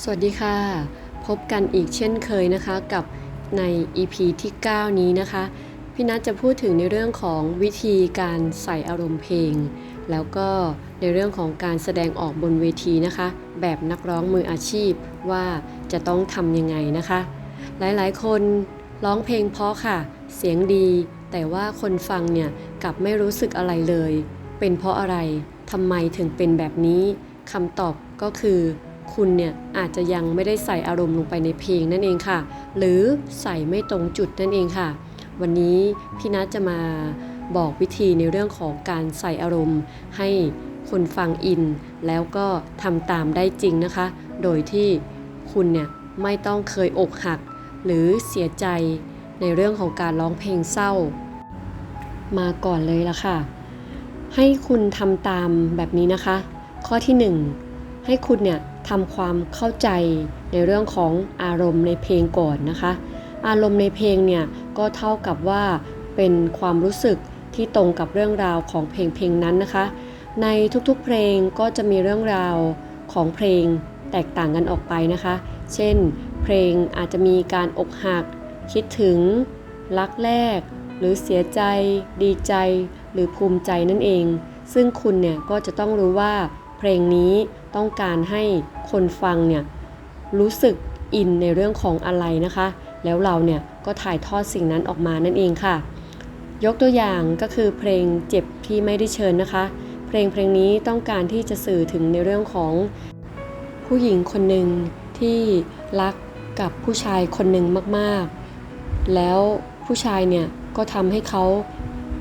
สวัสดีค่ะ พบกันอีกเช่นเคยนะคะกับใน EP ที่ 9 นี้นะคะ พี่นัทจะพูดถึงในเรื่องของวิธีการใส่อารมณ์เพลง แล้วก็ในเรื่องของการแสดงออกบนเวทีนะคะ แบบนักร้องมืออาชีพว่าจะต้องทำยังไงนะคะ หลายๆ คนร้องเพลงเพราะค่ะ เสียงดี แต่ว่าคนฟังเนี่ยกลับไม่รู้สึกอะไรเลย เป็นเพราะอะไรทำไมถึงเป็นแบบนี้คำตอบก็คือ คุณเนี่ยอาจจะยังไม่ได้ใส่อารมณ์ลงไปในเพลงนั่นเองค่ะ หรือใส่ไม่ตรงจุดนั่นเองค่ะ วันนี้พี่นัทจะมาบอกวิธีในเรื่องของการใส่อารมณ์ ให้คนฟังอิน แล้วก็ทำตามได้จริงนะคะ โดยที่คุณเนี่ยไม่ต้องเคยอกหัก หรือเสียใจในเรื่องของการร้องเพลงเศร้า มาก่อนเลยละค่ะ ให้คุณทำตามแบบนี้นะคะ ข้อที่หนึ่งให้คุณเนี่ย ทำความเข้าใจในเรื่องของอารมณ์ในเพลงก่อนนะคะ อารมณ์ในเพลงเนี่ยก็เท่ากับว่าเป็นความรู้สึกที่ตรงกับเรื่องราวของเพลงเพลงนั้นนะคะ ในทุกๆเพลงก็จะมีเรื่องราวของเพลงแตกต่างกันออกไปนะคะ เช่น เพลงอาจจะมีการอกหัก คิดถึง รักแรก หรือเสียใจ ดีใจ หรือภูมิใจนั่นเอง ซึ่งคุณเนี่ยก็จะต้องรู้ว่า เพลงนี้ต้องการให้คนฟังเนี่ยรู้สึกอินในเรื่องของอะไรนะคะ แล้วเราเนี่ยก็ถ่ายทอดสิ่งนั้นออกมานั่นเองค่ะ ยกตัวอย่างก็คือเพลงเจ็บที่ไม่ได้เชิญนะคะ เพลงเพลงนี้ต้องการที่จะสื่อถึงในเรื่องของผู้หญิงคนหนึ่งที่รักกับผู้ชายคนหนึ่งมากๆ แล้วผู้ชายเนี่ยก็ทำให้เขา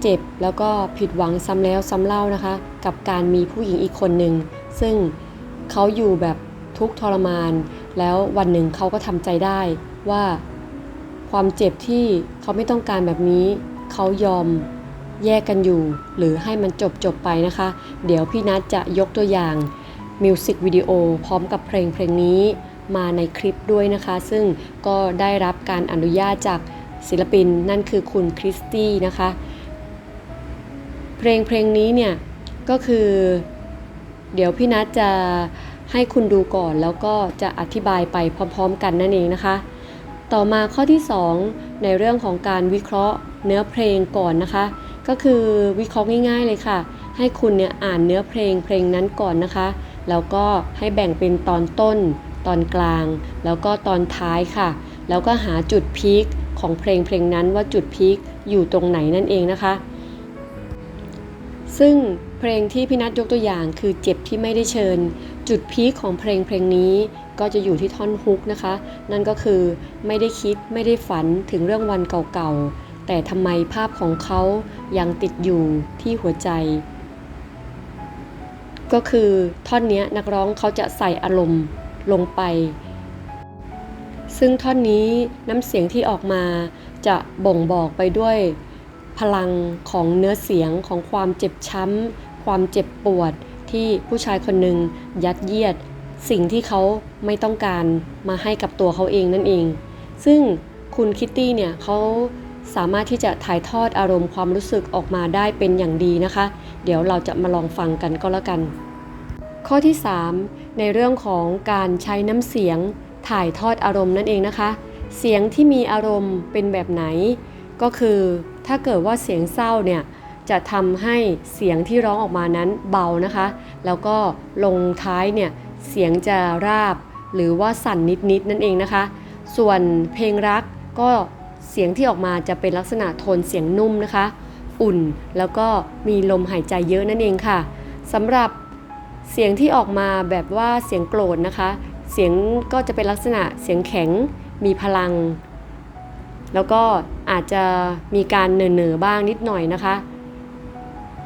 เจ็บแล้วก็ผิดหวังซ้ำแล้วซ้ำเล่านะคะ กับการมีผู้หญิงอีกคนหนึ่งซึ่งเขาอยู่แบบทุกทรมาน แล้ววันหนึ่งเขาก็ทำใจได้ว่าความเจ็บที่เขาไม่ต้องการแบบนี้ เขายอมแยกกันอยู่ หรือให้มันจบจบไปนะคะ เดี๋ยวพี่นัทจะยกตัวอย่างมิวสิกวิดีโอพร้อมกับเพลงเพลงนี้มาในคลิปด้วยนะคะ ซึ่งก็ได้รับการอนุญาตจากศิลปินนั่นคือคุณคริสตี้นะคะ เพลงเพลงนี้เนี่ยก็คือ เดี๋ยวพี่นัทจะให้คุณดูก่อนแล้วก็จะอธิบายไปพร้อมๆ กันนั่นเองนะคะ ต่อมาข้อที่ 2 ในเรื่องของการวิเคราะห์เนื้อเพลงก่อนนะคะ ก็คือวิเคราะห์ง่าย ๆเลยค่ะ ให้คุณเนี่ยอ่านเนื้อเพลงเพลงนั้นก่อนนะคะ แล้วก็ให้แบ่งเป็นตอนต้น ตอนกลาง แล้วก็ตอนท้ายค่ะ แล้วก็หาจุดพีคของเพลงเพลงนั้นว่าจุดพีคอยู่ตรงไหนนั่นเองนะคะ ซึ่งเพลงที่พี่นัทยกตัวอย่างคือเจ็บที่ไม่ได้เชิญ จุดพีคของเพลงเพลงนี้ก็จะอยู่ที่ท่อนฮุกนะคะ นั่นก็คือไม่ได้คิดไม่ได้ฝันถึงเรื่องวันเก่าๆ แต่ทำไมภาพของเขายังติดอยู่ที่หัวใจ ก็คือท่อนนี้นักร้องเขาจะใส่อารมณ์ลงไป ซึ่งท่อนนี้น้ำเสียงที่ออกมาจะบ่งบอกไปด้วย พลังของเนื้อเสียงของความเจ็บช้ำ ความเจ็บปวดที่ผู้ชายคนหนึ่งยัดเยียด สิ่งที่เขาไม่ต้องการมาให้กับตัวเขาเองนั่นเอง ซึ่งคุณคิตตี้เนี่ยเขาสามารถที่จะถ่ายทอดอารมณ์ความรู้สึกออกมาได้เป็นอย่างดีนะคะ เดี๋ยวเราจะมาลองฟังกันก็แล้วกัน ข้อที่ 3 ในเรื่องของการใช้น้ำเสียงถ่ายทอดอารมณ์นั่นเองนะคะ เสียงที่มีอารมณ์เป็นแบบไหน ก็คือ ถ้าเกิดว่าเสียงเศร้าเนี่ยจะทำให้เสียงที่ร้องออกมานั้นเบานะคะ แล้วก็ลงท้ายเนี่ยเสียงจะราบหรือว่าสั่นนิดๆนั่นเองนะคะ ส่วนเพลงรักก็เสียงที่ออกมาจะเป็นลักษณะโทนเสียงนุ่มนะคะ อุ่นแล้วก็มีลมหายใจเยอะนั่นเองค่ะสำหรับเสียงที่ออกมาแบบว่าเสียงโกรธนะคะ เสียงก็จะเป็นลักษณะเสียงแข็งมีพลัง แล้วก็อาจจะมีการเหน่อๆบ้างนิดหน่อยนะคะ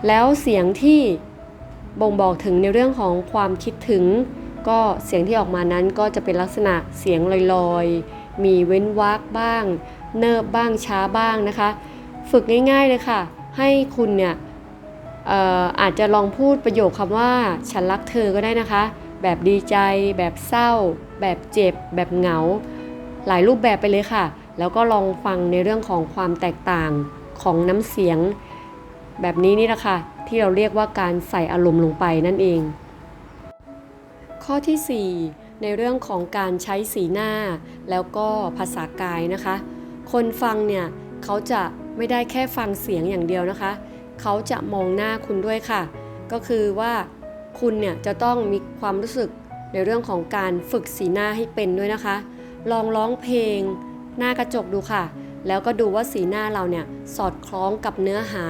แล้วเสียงที่บ่งบอกถึงในเรื่องของความคิดถึง ก็เสียงที่ออกมานั้นก็จะเป็นลักษณะเสียงลอยๆ มีเว้นวรรคบ้าง เนิบบ้างช้าบ้างนะคะ ฝึกง่ายๆเลยค่ะ ให้คุณเนี่ยอออาจจะลองพูดประโยคคำว่า ฉันรักเธอก็ได้นะคะ แบบดีใจ แบบเศร้า แบบเจ็บ แบบเหงา หลายรูปแบบไปเลยค่ะ แล้วก็ลองฟังในเรื่องของความแตกต่างของน้ำเสียง แบบนี้นี่แหละค่ะที่เราเรียกว่าการใส่อารมณ์ลงไปนั่นเอง ข้อที่ 4 ในเรื่องของการใช้สีหน้า แล้วก็ภาษากายนะคะ คนฟังเนี่ยเขาจะไม่ได้แค่ฟังเสียงอย่างเดียวนะคะ เขาจะมองหน้าคุณด้วยค่ะ ก็คือว่าคุณเนี่ยจะต้องมีความรู้สึกในเรื่องของการฝึกสีหน้าให้เป็นด้วยนะคะ ลองร้องเพลง หน้ากระจกดูค่ะ แล้วก็ดูว่าสีหน้าเราเนี่ยสอดคล้องกับเนื้อหา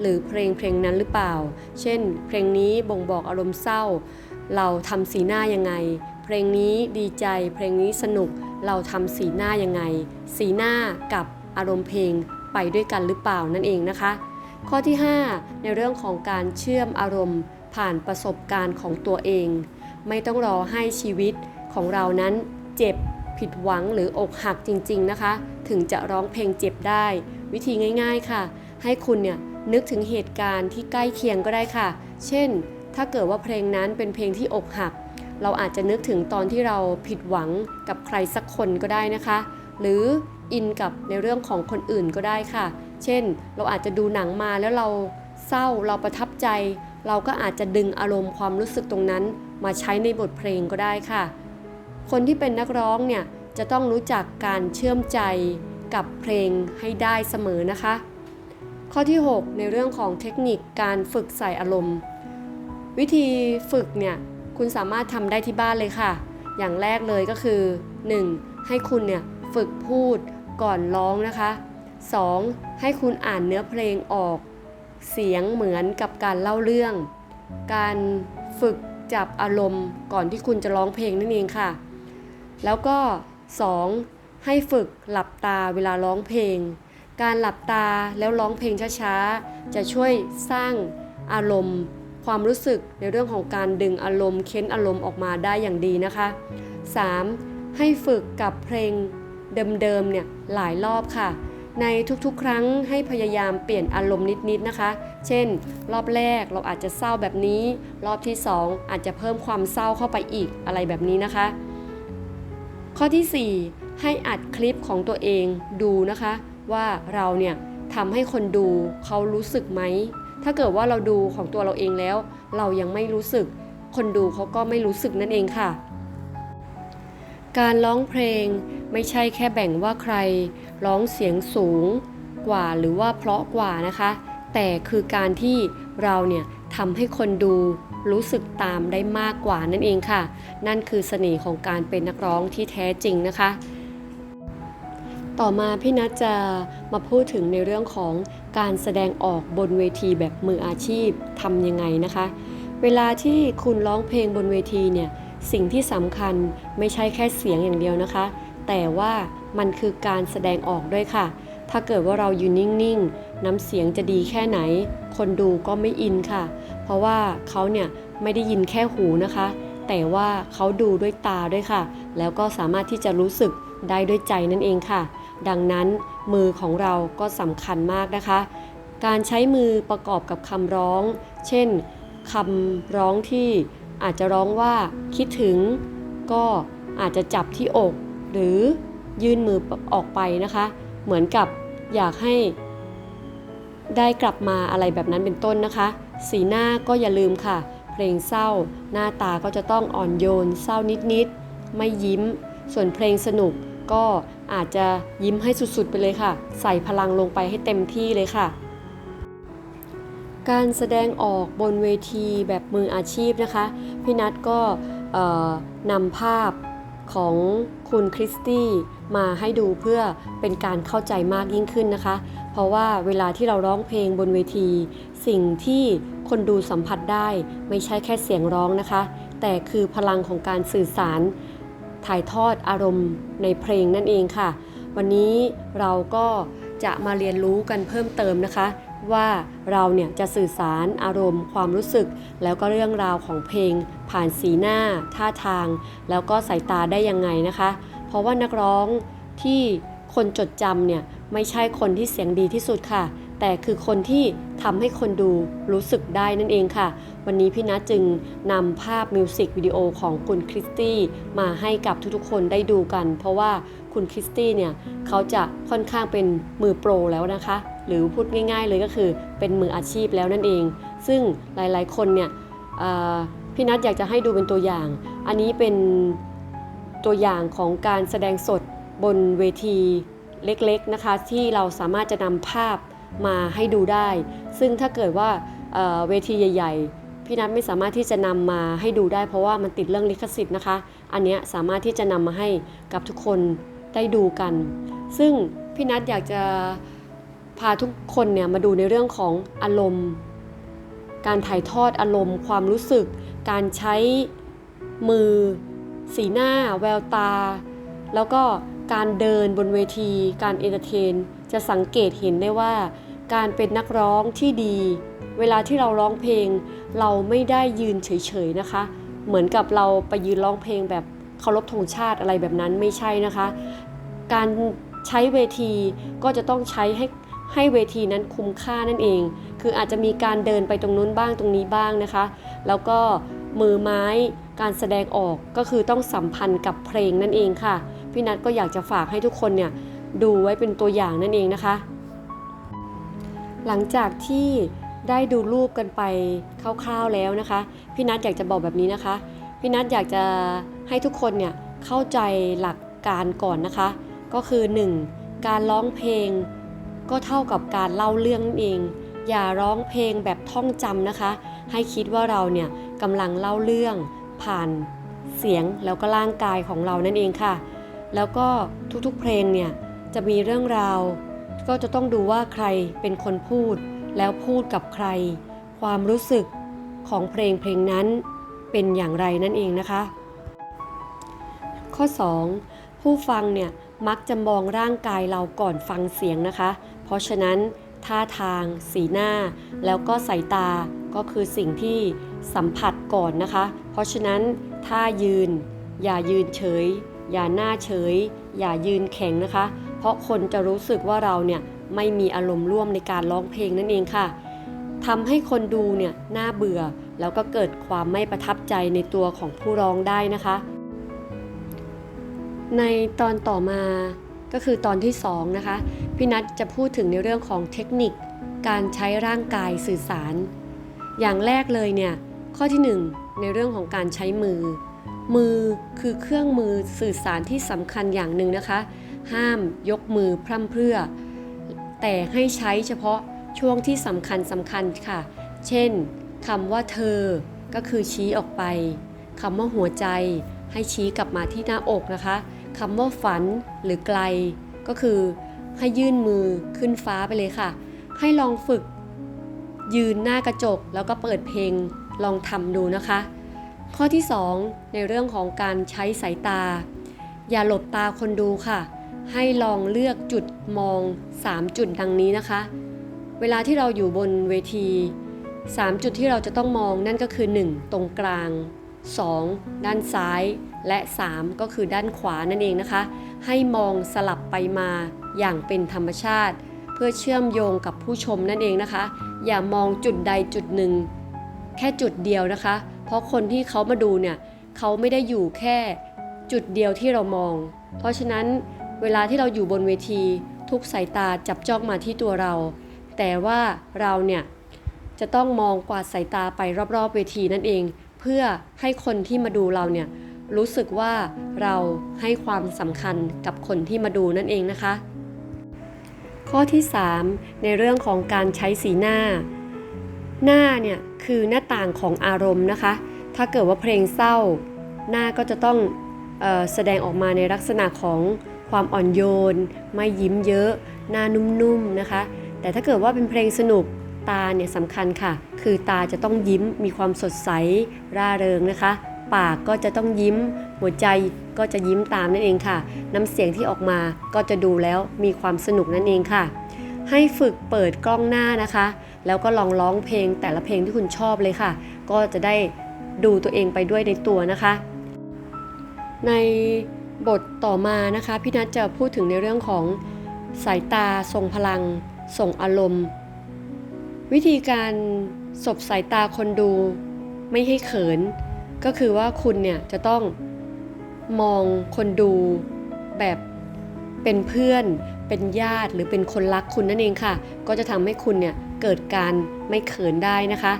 หรือเพลงเพลงนั้นหรือเปล่า เช่น เพลงนี้บ่งบอกอารมณ์เศร้า เราทำสีหน้ายังไง เพลงนี้ดีใจ เพลงนี้สนุก เราทำสีหน้ายังไง สีหน้ากับอารมณ์เพลงไปด้วยกันหรือเปล่านั่นเองนะคะ ข้อที่ 5 ในเรื่องของการเชื่อมอารมณ์ผ่านประสบการณ์ของตัวเอง ไม่ต้องรอให้ชีวิตของเรานั้นเจ็บ ผิดหวังหรืออกหักจริงๆนะคะ ถึงจะร้องเพลงเจ็บได้ วิธีง่าย ๆค่ะ ให้คุณเนี่ยนึกถึงเหตุการณ์ที่ใกล้เคียงก็ได้ค่ะ เช่น ถ้าเกิดว่าเพลงนั้นเป็นเพลงที่อกหัก เราอาจจะนึกถึงตอนที่เราผิดหวังกับใครสักคนก็ได้นะคะ หรืออินกับในเรื่องของคนอื่นก็ได้ค่ะ เช่น เราอาจจะดูหนังมาแล้วเราเศร้าเราประทับใจ เราก็อาจจะดึงอารมณ์ความรู้สึกตรงนั้น มาใช้ในบทเพลงก็ได้ค่ะ คนที่เป็นนักร้องเนี่ยจะต้องรู้จักการเชื่อมใจกับเพลงให้ได้เสมอนะคะ ข้อที่ 6 ในเรื่องของเทคนิคการฝึกใส่อารมณ์ วิธีฝึกเนี่ยคุณสามารถทำได้ที่บ้านเลยค่ะ อย่างแรกเลยก็คือ 1. ให้คุณเนี่ยฝึกพูดก่อนร้องนะคะ 2. ให้คุณอ่านเนื้อเพลงออก เสียงเหมือนกับการเล่าเรื่อง การฝึกจับอารมณ์ก่อนที่คุณจะร้องเพลงนั่นเองค่ะ แล้วก็ 2. ให้ฝึกหลับตาเวลาร้องเพลง การหลับตาแล้วร้องเพลงช้าๆ จะช่วยสร้างอารมณ์ ความรู้สึกในเรื่องของการดึงอารมณ์เค้นอารมณ์ออกมาได้อย่างดีนะคะ 3. ให้ฝึกกับเพลงเดิมๆเนี่ยหลายรอบค่ะในทุกๆ ครั้งให้พยายามเปลี่ยนอารมณ์นิดๆ นะคะ เช่น รอบแรกเราอาจจะเศร้าแบบนี้ รอบที่ 2 อาจจะเพิ่มความเศร้าเข้าไปอีกอะไรแบบนี้นะคะ ข้อที่ 4 ให้อัดคลิปของตัวเองดูนะคะ ว่าเราเนี่ยทำให้คนดูเขารู้สึกไหม ถ้าเกิดว่าเราดูของตัวเราเองแล้ว เรายังไม่รู้สึก คนดูเขาก็ไม่รู้สึกนั่นเองค่ะ การร้องเพลงไม่ใช่แค่แบ่งว่าใคร ร้องเสียงสูงกว่าหรือว่าเพราะกว่านะคะ แต่คือการที่เราเนี่ยทำให้คนดู รู้สึกตามได้มากกว่านั่นเองค่ะ นั่นคือเสน่ห์ของการเป็นนักร้องที่แท้จริงนะคะ ต่อมาพี่นัทจะมาพูดถึงในเรื่องของการแสดงออกบนเวทีแบบมืออาชีพทำยังไงนะคะ เวลาที่คุณร้องเพลงบนเวทีเนี่ยสิ่งที่สำคัญไม่ใช่แค่เสียงอย่างเดียวนะคะ แต่ว่ามันคือการแสดงออกด้วยค่ะ ถ้าเกิดว่าเราอยู่นิ่งๆ น้ำเสียงจะดีแค่ไหน คนดูก็ไม่อินค่ะ เพราะว่าเขาเนี่ยไม่ได้ยินแค่หูนะคะ แต่ว่าเขาดูด้วยตาด้วยค่ะ แล้วก็สามารถที่จะรู้สึกได้ด้วยใจนั่นเองค่ะ ดังนั้นมือของเราก็สำคัญมากนะคะ การใช้มือประกอบกับคำร้อง เช่นคำร้องที่อาจจะร้องว่าคิดถึง ก็อาจจะจับที่อก หรือยื่นมือออกไปนะคะ เหมือนกับอยากให้ ได้กลับมาอะไรแบบนั้นเป็นต้นนะคะ สีหน้าก็อย่าลืมค่ะ เพลงเศร้า หน้าตาก็จะต้องอ่อนโยน เศร้านิดๆ ไม่ยิ้ม ส่วนเพลงสนุกก็อาจจะยิ้มให้สุดๆไปเลยค่ะ ใส่พลังลงไปให้เต็มที่เลยค่ะ การแสดงออกบนเวทีแบบมืออาชีพนะคะ พี่นัทก็นำภาพของคุณคริสตี้มาให้ดูเพื่อเป็นการเข้าใจมากยิ่งขึ้นนะคะ ราะว่าเวลาที่เราร้องเพลงบนเวที สิ่งที่คนดูสัมผัสได้ไม่ใช่แค่เสียงร้องนะคะ แต่คือพลังของการสื่อสาร ถ่ายทอดอารมณ์ในเพลงนั่นเองค่ะ วันนี้เราก็จะมาเรียนรู้กันเพิ่มเติมนะคะ ว่าเราเนี่ยจะสื่อสารอารมณ์ ความรู้สึก แล้วก็เรื่องราวของเพลง ผ่านสีหน้า ท่าทาง แล้วก็สายตาได้ยังไงนะคะ เพราะว่านักร้องที่คนจดจำเนี่ย ไม่ใช่คนที่เสียงดีที่สุดค่ะ แต่คือคนที่ทำให้คนดูรู้สึกได้นั่นเองค่ะ วันนี้พี่นัทจึงนำภาพมิวสิกวิดีโอของคุณคริสตี้มาให้กับทุกๆคนได้ดูกัน เพราะว่าคุณคริสตี้เนี่ยเขาจะค่อนข้างเป็นมือโปรแล้วนะคะ หรือพูดง่าย ๆ เลยก็คือเป็นมืออาชีพแล้วนั่นเอง ซึ่งหลายๆคนเนี่ยพี่นัทอยากจะให้ดูเป็นตัวอย่าง อันนี้เป็นตัวอย่างของการแสดงสดบนเวที เล็กๆนะคะที่เราสามารถจะนำภาพมาให้ดูได้ ซึ่งถ้าเกิดว่าเเวทีใหญ่ ๆ พี่นัทไม่สามารถที่จะนำมาให้ดูได้ เพราะว่ามันติดเรื่องลิขสิทธิ์นะคะ อันนี้สามารถที่จะนำมาให้กับทุกคนได้ดูกัน ซึ่งพี่นัทอยากจะพาทุกคนเนี่ยมาดูในเรื่องของอารมณ์ การถ่ายทอดอารมณ์ ความรู้สึก การใช้มือ สีหน้า แววตา แล้วก็ การเดินบนเวที การเอนเตอร์เทน จะสังเกตเห็นได้ว่า การเป็นนักร้องที่ดี เวลาที่เราร้องเพลง เราไม่ได้ยืนเฉยๆนะคะ เหมือนกับเราไปยืนร้องเพลงแบบเคารพธงชาติอะไรแบบนั้นไม่ใช่นะคะ การใช้เวทีก็จะต้องใช้ให้ให้เวทีนั้นคุ้มค่านั่นเอง คืออาจจะมีการเดินไปตรงนู้นบ้างตรงนี้บ้างนะคะ แล้วก็มือไม้การแสดงออกก็คือต้องสัมพันธ์กับเพลงนั่นเองค่ะ พี่นัทก็อยากจะฝากให้ทุกคนเนี่ยดูไว้เป็นตัวอย่างนั่นเองนะคะ หลังจากที่ได้ดูรูปกันไปคร่าวๆแล้วนะคะ พี่นัทอยากจะบอกแบบนี้นะคะ พี่นัทอยากจะให้ทุกคนเนี่ยเข้าใจหลักการก่อนนะคะ ก็คือ 1. การร้องเพลง ก็เท่ากับการเล่าเรื่องนั่นเอง อย่าร้องเพลงแบบท่องจำนะคะ ให้คิดว่าเราเนี่ยกำลังเล่าเรื่องผ่านเสียงแล้วก็ร่างกายของเรานั่นเองค่ะ แล้วก็ทุกๆเพลงเนี่ยจะมีเรื่องราว ก็จะต้องดูว่าใครเป็นคนพูด แล้วพูดกับใคร ความรู้สึกของเพลงเพลงนั้นเป็นอย่างไรนั่นเองนะคะ ข้อ 2. ผู้ฟังเนี่ยมักจะมองร่างกายเราก่อนฟังเสียงนะคะ เพราะฉะนั้นท่าทาง สีหน้า แล้วก็สายตาก็คือสิ่งที่สัมผัสก่อนนะคะ เพราะฉะนั้นท่ายืน อย่ายืนเฉย อย่าหน้าเฉย อย่ายืนแข็งนะคะ เพราะคนจะรู้สึกว่าเราเนี่ยไม่มีอารมณ์ร่วมในการร้องเพลงนั่นเองค่ะทำให้คนดูเนี่ยน่าเบื่อ แล้วก็เกิดความไม่ประทับใจในตัวของผู้ร้องได้นะคะ ในตอนต่อมาก็คือตอนที่2นะคะพี่นัทจะพูดถึงในเรื่องของเทคนิค การใช้ร่างกายสื่อสาร อย่างแรกเลยเนี่ยข้อที่ 1 ในเรื่องของการใช้มือ มือคือเครื่องมือสื่อสารที่สำคัญอย่างหนึ่งนะคะ ห้ามยกมือพร่ำเพรื่อ แต่ให้ใช้เฉพาะช่วงที่สำคัญสำคัญค่ะ เช่นคำว่าเธอ ก็คือชี้ออกไปคำว่าหัวใจ ให้ชี้กลับมาที่หน้าอกนะคะคำว่าฝันหรือไกล ก็คือให้ยื่นมือขึ้นฟ้าไปเลยค่ะ ให้ลองฝึกยืนหน้ากระจกแล้วก็เปิดเพลงลองทำดูนะคะ ข้อที่ 2 ในเรื่องของการใช้สายตา อย่าหลบตาคนดูค่ะ ให้ลองเลือกจุดมอง 3 จุดดังนี้นะคะ เวลาที่เราอยู่บนเวที 3 จุดที่เราจะต้องมองนั่นก็คือ 1. ตรงกลาง 2. ด้านซ้าย และ 3 ก็คือด้านขวานั่นเองนะคะ ให้มองสลับไปมาอย่างเป็นธรรมชาติ เพื่อเชื่อมโยงกับผู้ชมนั่นเองนะคะ อย่ามองจุดใดจุดหนึ่ง แค่จุดเดียวนะคะ เพราะคนที่เขามาดูเนี่ยเขาไม่ได้อยู่แค่จุดเดียวที่เรามอง เพราะฉะนั้นเวลาที่เราอยู่บนเวที ทุกสายตาจับจ้องมาที่ตัวเรา แต่ว่าเราเนี่ยจะต้องมองกวาดสายตาไปรอบๆ เวทีนั่นเอง เพื่อให้คนที่มาดูเราเนี่ยรู้สึกว่าเราให้ความสำคัญกับคนที่มาดูนั่นเองนะคะ ข้อที่ 3 ในเรื่องของการใช้สีหน้า หน้าเนี่ย คือหน้าต่างของอารมณ์นะคะ ถ้าเกิดว่าเพลงเศร้า หน้าก็จะต้องออแสดงออกมาในลักษณะของความอ่อนโยน ไม่ยิ้มเยอะ หน้านุ่มๆนะคะ แต่ถ้าเกิดว่าเป็นเพลงสนุกตาเนี่ยสำคัญค่ะ คือตาจะต้องยิ้มมีความสดใสร่าเริงนะคะ ปากก็จะต้องยิ้ม หัวใจก็จะยิ้มตามนั่นเองค่ะ น้ำเสียงที่ออกมาก็จะดูแล้วมีความสนุกนั่นเองค่ะ ให้ฝึกเปิดกล้องหน้านะคะ แล้วก็ลองร้องเพลงแต่ละเพลงที่คุณชอบเลยค่ะ ก็จะได้ดูตัวเองไปด้วยในตัวนะคะ ในบทต่อมานะคะพี่นัทจะพูดถึงในเรื่องของสายตาทรงพลัง ส่งอารมณ์ วิธีการสบสายตาคนดูไม่ให้เขิน ก็คือว่าคุณเนี่ยจะต้องมองคนดูแบบเป็นเพื่อน เป็นญาติหรือเป็นคนรักคุณนั่นเองค่ะ ก็จะทำให้คุณเนี่ย เกิดการไม่เขินได้นะคะ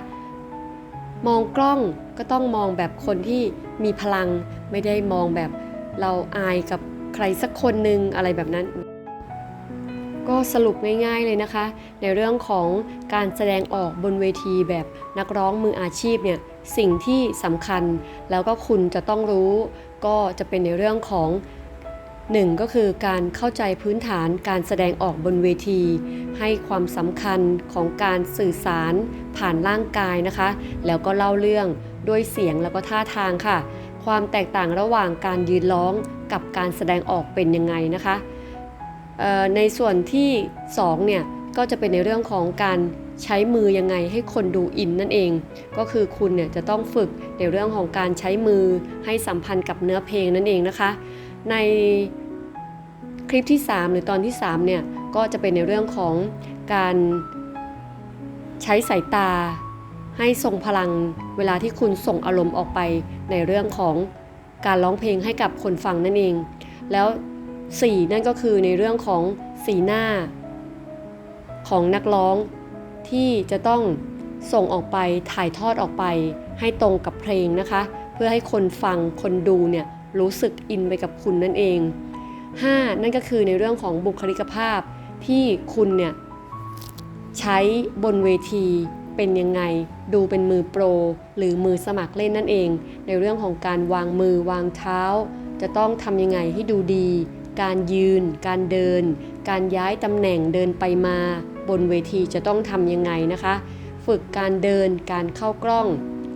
มองกล้องก็ต้องมองแบบคนที่มีพลัง ไม่ได้มองแบบเราอายกับใครสักคนหนึ่งอะไรแบบนั้น ก็สรุปง่ายๆเลยนะคะ ในเรื่องของการแสดงออกบนเวทีแบบนักร้องมืออาชีพเนี่ยสิ่งที่สำคัญแล้วก็คุณจะต้องรู้ ก็จะเป็นในเรื่องของ หนึ่งก็คือการเข้าใจพื้นฐานการแสดงออกบนเวที ให้ความสำคัญของการสื่อสารผ่านร่างกายนะคะ แล้วก็เล่าเรื่องด้วยเสียงแล้วก็ท่าทางค่ะ ความแตกต่างระหว่างการยืนร้องกับการแสดงออกเป็นยังไงนะคะในส่วนที่2เนี่ยก็จะเป็นในเรื่องของการใช้มือยังไงให้คนดูอินนั่นเอง ก็คือคุณเนี่ยจะต้องฝึกในเรื่องของการใช้มือให้สัมพันธ์กับเนื้อเพลงนั่นเองนะคะ ในคลิปที่ 3 หรือตอนที่3เนี่ยก็จะเป็นในเรื่องของการใช้สายตา ให้ทรงพลังเวลาที่คุณส่งอารมณ์ออกไปในเรื่องของการร้องเพลงให้กับคนฟังนั่นเอง แล้ว 4 นั่นก็คือในเรื่องของสีหน้า ของนักร้องที่จะต้องส่งออกไปถ่ายทอดออกไปให้ตรงกับเพลงนะคะ เพื่อให้คนฟังคนดูเนี่ย รู้สึกอินไปกับคุณนั่นเอง 5. นั่นก็คือในเรื่องของบุคลิกภาพที่คุณเนี่ยใช้บนเวทีเป็นยังไง ดูเป็นมือโปร หรือมือสมัครเล่นนั่นเอง ในเรื่องของการวางมือวางเท้า จะต้องทำยังไงให้ดูดี การยืน การเดิน การย้ายตำแหน่งเดินไปมา บนเวทีจะต้องทำยังไงนะคะ ฝึกการเดินการเข้ากล้อง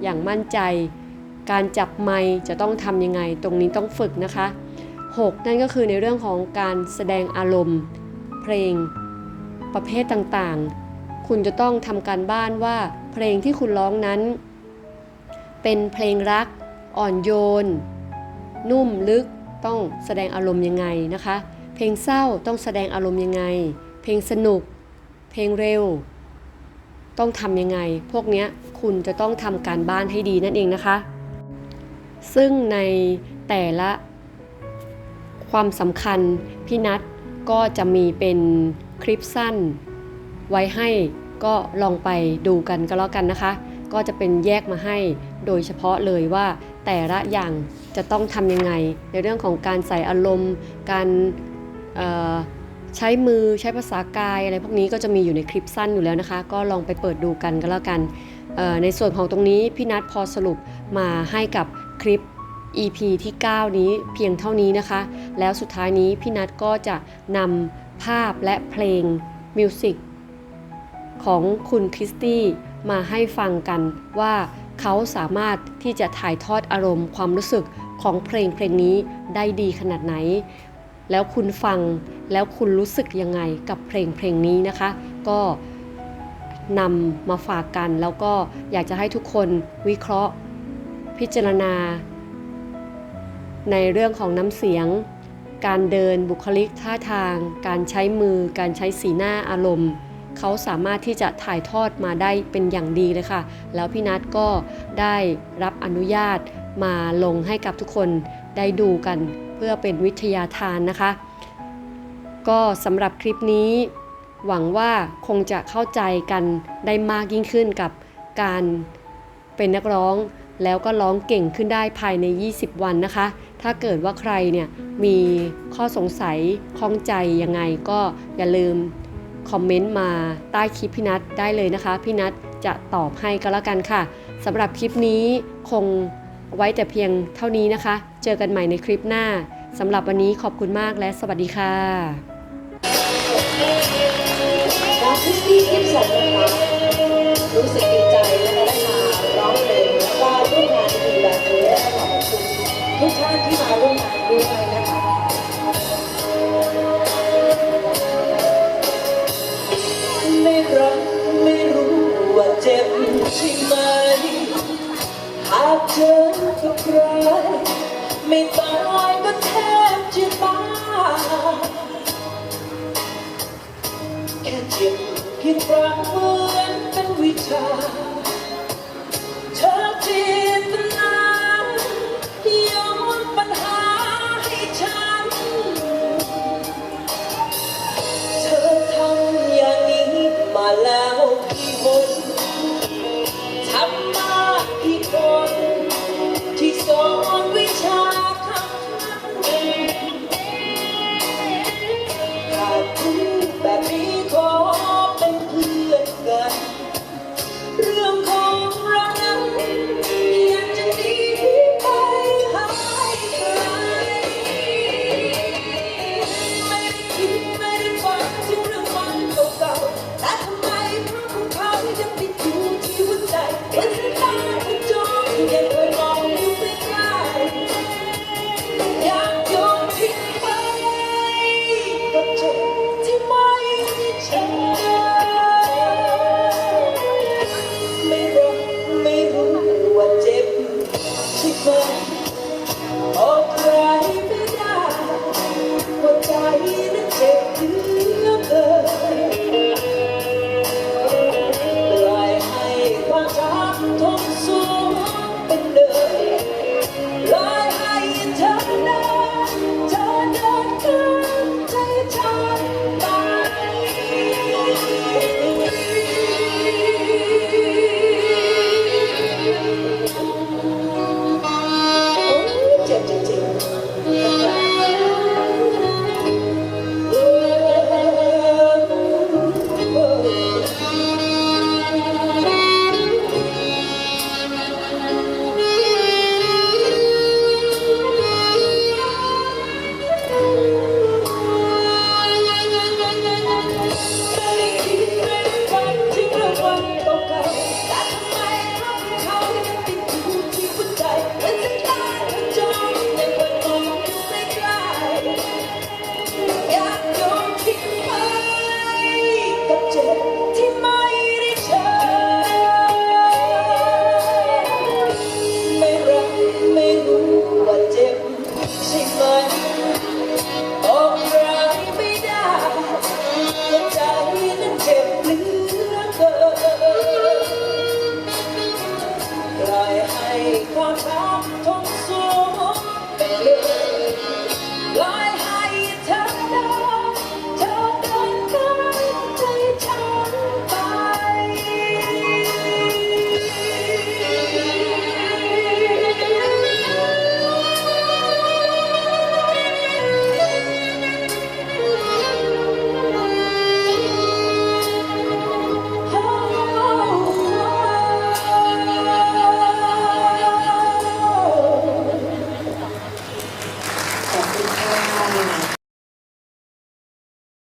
อย่างมั่นใจ การจับไมค์จะต้องทำยังไง ตรงนี้ต้องฝึกนะคะ 6 นั่นก็คือในเรื่องของการแสดงอารมณ์ เพลงประเภทต่างๆ คุณจะต้องทำการบ้านว่าเพลงที่คุณร้องนั้น เป็นเพลงรัก อ่อนโยน นุ่มลึกต้องแสดงอารมณ์ยังไงนะคะ เพลงเศร้าต้องแสดงอารมณ์ยังไง เพลงสนุก เพลงเร็ว ต้องทำยังไง พวกนี้คุณจะต้องทำการบ้านให้ดีนั่นเองนะคะ ซึ่งในแต่ละความสำคัญพี่นัทก็จะมีเป็นคลิปสั้น ไว้ให้ก็ลองไปดูกันก็แล้วกันนะคะ ก็จะเป็นแยกมาให้โดยเฉพาะเลยว่าแต่ละอย่างจะต้องทำยังไง ในเรื่องของการใส่อารมณ์ การใช้มือใช้ภาษากายอะไรพวกนี้ก็จะมีอยู่ในคลิปสั้นอยู่แล้วนะคะ ก็ลองไปเปิดดูกันก็แล้วกันในส่วนของตรงนี้พี่นัทพอสรุปมาให้กับ คลิป EP ที่ 9 นี้เพียงเท่านี้นะคะ แล้วสุดท้ายนี้พี่นัทก็จะนำภาพและเพลงมิวสิกของคุณคริสตี้มาให้ฟังกันว่าเขาสามารถที่จะถ่ายทอดอารมณ์ความรู้สึกของเพลงเพลงนี้ได้ดีขนาดไหน แล้วคุณฟังแล้วคุณรู้สึกยังไงกับเพลงเพลงนี้นะคะ ก็นำมาฝากกันแล้วก็อยากจะให้ทุกคนวิเคราะห์ พิจารณา ในเรื่องของน้ำเสียง การเดินบุคลิกท่าทาง การใช้มือ การใช้สีหน้าอารมณ์ เขาสามารถที่จะถ่ายทอดมาได้เป็นอย่างดีเลยค่ะ แล้วพี่นัทก็ได้รับอนุญาตมาลงให้กับทุกคนได้ดูกันเพื่อเป็นวิทยาทานนะคะ ก็สำหรับคลิปนี้ หวังว่าคงจะเข้าใจกันได้มากยิ่งขึ้นกับการเป็นนักร้อง แล้วก็ร้องเก่งขึ้นได้ภายใน 20 วันนะคะ ถ้าเกิดว่าใครเนี่ยมีข้อสงสัยข้องใจยังไงก็อย่าลืมคอมเมนต์มาใต้คลิปพี่นัทได้เลยนะคะ พี่นัทจะตอบให้ก็แล้วกันค่ะสำหรับคลิปนี้คงไว้แต่เพียงเท่านี้นะคะ เจอกันใหม่ในคลิปหน้าสำหรับวันนี้ขอบคุณมากและสวัสดีค่ะน้อ ทุกท่านที่มาร่วมงานด้วยนะคะไม่รักไม่รู้ว่าเจ็บใช่ไหม หากเจอกับใครไม่ตายก็แทบจะตายแค่เจ็บเพียงครั้งเหมือนเป็นวิชา love.